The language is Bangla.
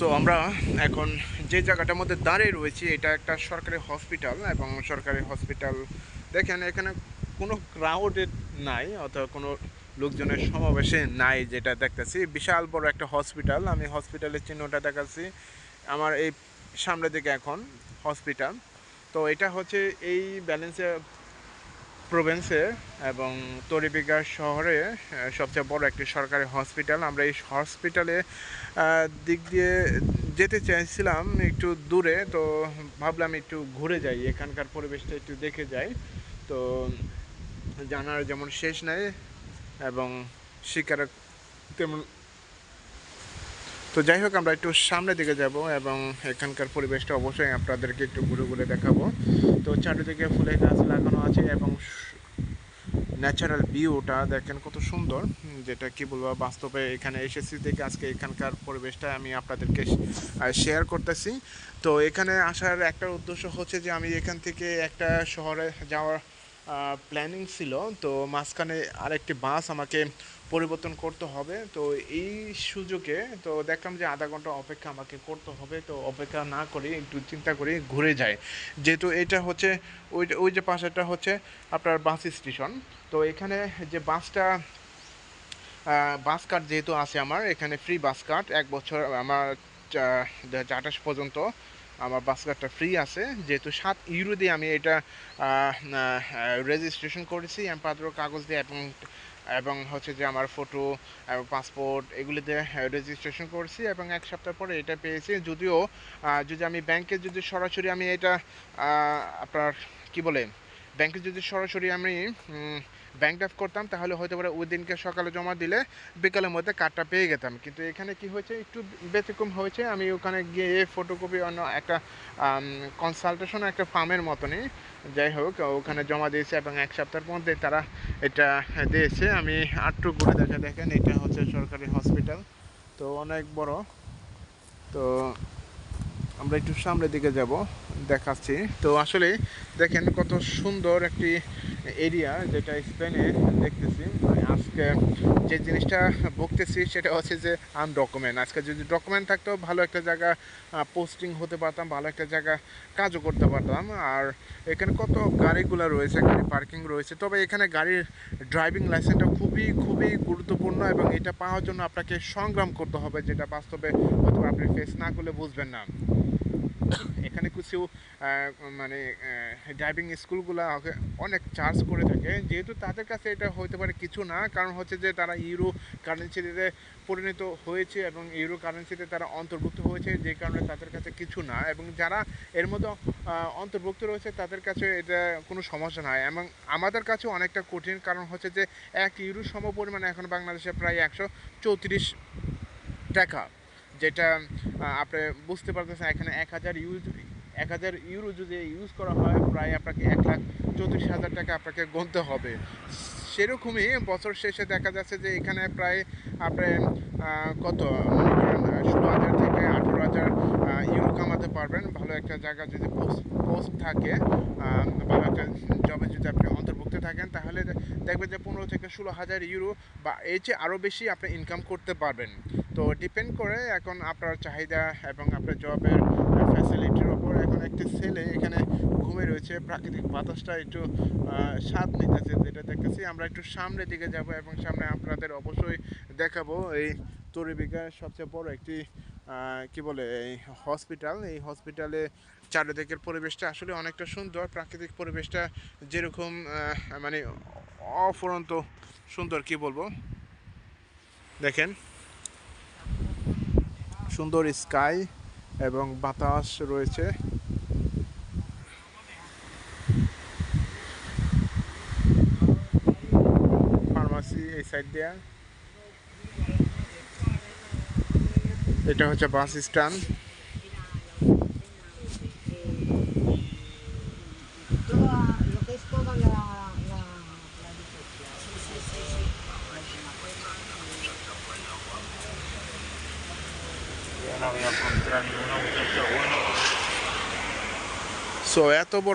তো আমরা এখন যে জায়গাটার মধ্যে দাঁড়িয়ে রয়েছি, এটা একটা সরকারি হসপিটাল এবং সরকারি হসপিটাল দেখেন, এখানে কোনো ক্রাউডেড নাই অথবা কোনো লোকজনের সমাবেশে নাই যেটা দেখতেছি। বিশাল বড় একটা হসপিটাল আমি হসপিটালের চিহ্নটা দেখাচ্ছি আমার এই সামনের দিকে এখন হসপিটাল তো এটা হচ্ছে এই ব্যালেন্সে প্রভিন্সে এবং তরিবিগা শহরে সবচেয়ে বড় একটি সরকারি হসপিটাল। আমরা এই হসপিটালে দিক দিয়ে যেতে চাইছিলাম একটু দূরে, তো ভাবলাম একটু ঘুরে যাই, এখানকার পরিবেশটা একটু দেখে যাই। তো জানার যেমন শেষ নাই এবং শিকার তেমন তো যাই হোক, আমরা একটু সামনের দিকে যাব এবং এখানকার পরিবেশটা অবশ্যই আপনাদেরকে একটু ঘুরে ঘুরে দেখাবো। তো চারিদিকে ফুলের গাছ লাগানো আছে এবং ন্যাচারাল ভিউটা দেখেন কত সুন্দর। যেটা কি বলব, বাস্তবে এখানে এসেছি দেখে আজকে এখানকার পরিবেশটা আমি আপনাদেরকে শেয়ার করতেছি। তো এখানে আসার একটা উদ্দেশ্য হচ্ছে যে আমি এখান থেকে একটা শহরে যাওয়ার প্ল্যানিং ছিল। তো মাঝখানে আরেকটি বাস আমাকে পরিবর্তন করতে হবে। তো এই সুযোগে তো দেখলাম যে আধা ঘণ্টা অপেক্ষা আমাকে করতে হবে। তো অপেক্ষা না করে একটু চিন্তা করে ঘুরে যায় যেহেতু এটা হচ্ছে ওই ওই যে পাশেটা হচ্ছে আপনার বাস স্টেশন। তো এখানে যে বাসটা বাস কার্ড যেহেতু আছে আমার, এখানে ফ্রি বাস কার্ড। এক বছর আমার দু হাজার আঠাশ পর্যন্ত আমার বাস কার্ডটা ফ্রি আছে। যেহেতু সাত ইউরো দিয়ে আমি এটা রেজিস্ট্রেশন করেছি। এমপাদ্র কাগজ দিয়ে এবং এবং হচ্ছে যে আমার ফটো পাসপোর্ট এগুলিতে রেজিস্ট্রেশন করছি এবং এক সপ্তাহ পরে এটা পেয়েছি। যদিও যদি আমি ব্যাংকে যদি সরাসরি আমি এটা আপনার কি বলে ব্যাংকে যদি সরাসরি আমি ড্রাফট করতাম, তাহলে হয়তো পারে ওই দিনকে সকালে জমা দিলে বিকালের মধ্যে কার্ডটা পেয়ে যেতাম। কিন্তু এখানে কি হয়েছে, একটু ব্যতিক্রম হয়েছে। আমি ওখানে গিয়ে ফটোকপি অন্য একটা কনসালটেশন একটা ফার্মের মতনই, যাই হোক, ওখানে জমা দিয়েছে এবং এক সপ্তাহের মধ্যে তারা এটা দিয়েছে। আমি আটটু ঘুরে দেখা দেখেন, এটা হচ্ছে সরকারি হসপিটাল তো অনেক বড়। তো আমরা একটু সামনের দিকে যাব, দেখাচ্ছি। তো আসলে দেখেন কত সুন্দর একটি এরিয়া যেটা স্পেনে দেখতেছি। আজকে যে জিনিসটা ভুগতেছি সেটা হচ্ছে যে আন ডকুমেন্ট আজকে যদি ডকুমেন্ট থাকতো, ভালো একটা জায়গা পোস্টিং হতে পারতাম, ভালো একটা জায়গা, কাজও করতে পারতাম। আর এখানে কত গাড়িগুলো রয়েছে গাড়ি পার্কিং রয়েছে। তবে এখানে গাড়ির ড্রাইভিং লাইসেন্সটা খুবই খুবই গুরুত্বপূর্ণ এবং এটা পাওয়ার জন্য আপনাকে সংগ্রাম করতে হবে, যেটা বাস্তবে হয়তো আপনি ফেস না করলে বুঝবেন না। এখানে কিছু মানে ড্রাইভিং স্কুলগুলো অনেক চার্জ করে থাকে। যেহেতু তাদের কাছে এটা হতে পারে কিছু না, কারণ হচ্ছে যে তারা ইউরো কারেন্সিতে পরিণত হয়েছে এবং ইউরো কারেন্সিতে তারা অন্তর্ভুক্ত হয়েছে, যে কারণে তাদের কাছে কিছু না। এবং যারা এর মতো অন্তর্ভুক্ত রয়েছে, তাদের কাছে এটা কোনো সমস্যা নয় এবং আমাদের কাছে অনেকটা কঠিন, কারণ হচ্ছে যে এক ইউরো সম পরিমাণে এখন বাংলাদেশে প্রায় একশো চৌত্রিশ টাকা। যেটা আপনি বুঝতে পারতেছেন, এখানে এক হাজার ইউজ, এক হাজার ইউরো যদি ইউজ করা হয়, প্রায় আপনাকে এক লাখ চৌত্রিশ হাজার টাকা আপনাকে গুনতে হবে। সেরকমই বছর শেষে দেখা যাচ্ছে যে এখানে প্রায় আপনি কত? মনে করেন ষোলো হাজার থেকে আঠেরো হাজার ইউরো কামাতে পারবেন, ভালো একটা জায়গা যদি পোস্ট থাকে ভালো একটা জবে যদি আপনি অন্তর্ভুক্ত থাকেন, তাহলে দেখবেন যে পনেরো থেকে ষোলো হাজার ইউরো বা এর চেয়ে আরও বেশি আপনি ইনকাম করতে পারবেন। তো ডিপেন্ড করে এখন আপনার চাহিদা এবং আপনার জবের ফ্যাসিলিটির ওপর এখন একটি ছেলে এখানে ঘুমিয়ে রয়েছে, প্রাকৃতিক বাতাসটা একটু স্বাদ নিতেছে, যেটা দেখতেছি। আমরা একটু সামনের দিকে যাব এবং সামনে আপনাদের অবশ্যই দেখাবো। এই তরিবিকার সবচেয়ে বড় একটি কি বলে, এই হসপিটাল এই হসপিটালে চারিদিকের পরিবেশটা আসলে অনেকটা সুন্দর। প্রাকৃতিক পরিবেশটা যেরকম মানে অফুরন্ত সুন্দর, কি বলব? দেখেন, সুন্দর স্কাই এবং বাতাস রয়েছে। ফার্মাসি এই সাইড দিয়া। এটা হচ্ছে bus stand Todo lo que es toda la, la, la so এত বড়